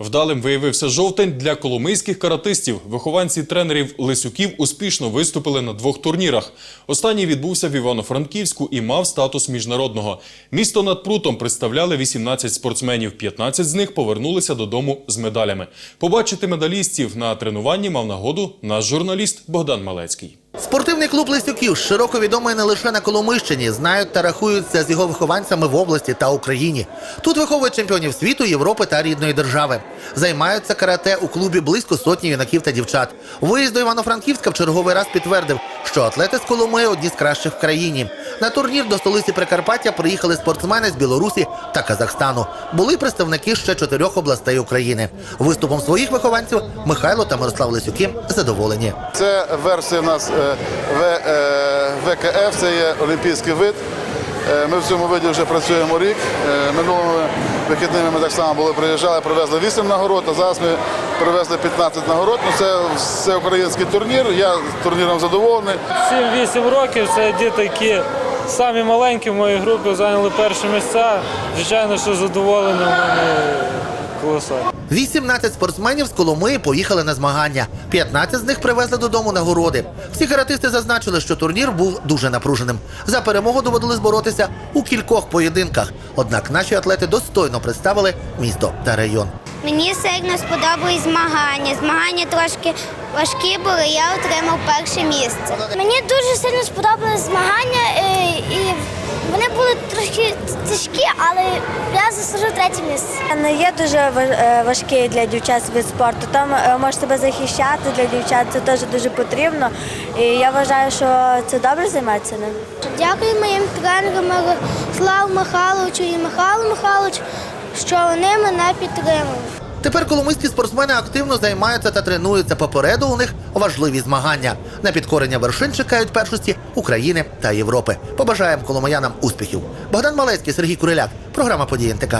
Вдалим виявився жовтень для коломийських каратистів. Вихованці тренерів Лисюків успішно виступили на двох турнірах. Останній відбувся в Івано-Франківську і мав статус міжнародного. Місто над прутом представляли 18 спортсменів. 15 з них повернулися додому з медалями. Побачити медалістів на тренуванні мав нагоду наш журналіст Богдан Малецький. Спортивний клуб Лисюків широко відомий не лише на Коломийщині, знають та рахуються з його вихованцями в області та Україні. Тут виховують чемпіонів світу, Європи та рідної держави. Займаються карате у клубі близько сотні юнаків та дівчат. Виїзд до Івано-Франківська в черговий раз підтвердив, що атлети з Коломиї одні з кращих в країні. На турнір до столиці Прикарпаття приїхали спортсмени з Білорусі та Казахстану. Були представники ще чотирьох областей України. Виступом своїх вихованців Михайло та Мирослав Лисюки задоволені. Це версія в нас е, В- е, ВКФ, це є олімпійський вид. Е, Ми в цьому виді вже працюємо рік. Е, Минулими вихідними ми так само були приїжджали, привезли 8 нагород, а зараз ми привезли 15 нагород. Ну, це, це український турнір. Я турніром задоволений. 7-8 років це діти, які самі маленькі в моїй групі зайняли перші місця. Звичайно, що задоволені в мене колосально. 18 спортсменів з Коломиї поїхали на змагання. 15 з них привезли додому нагороди. Всі каратисти зазначили, що турнір був дуже напруженим. За перемогу доводилось боротися у кількох поєдинках. Однак наші атлети достойно представили місто та район. Мені сильно сподобались змагання. Змагання трошки важкі були, я отримав перше місце. Мені дуже сильно сподобались змагання, е, і вони були трошки тяжкі, але я заслужив третє місце. Не є дуже е, важкий для дівчат вид спорту. Там е, може себе захищати для дівчат. Це теж дуже потрібно. І я вважаю, що це добре займатися ним. Дякую моїм тренерам Славу Михайловичу і Михайлу Михайловичу, що вони мене підтримують. Тепер коломийські спортсмени активно займаються та тренуються. Попереду у них важливі змагання. На підкорення вершин чекають першості України та Європи. Побажаємо коломиянам успіхів. Богдан Малецький, Сергій Куриляк. Програма «Події НТК».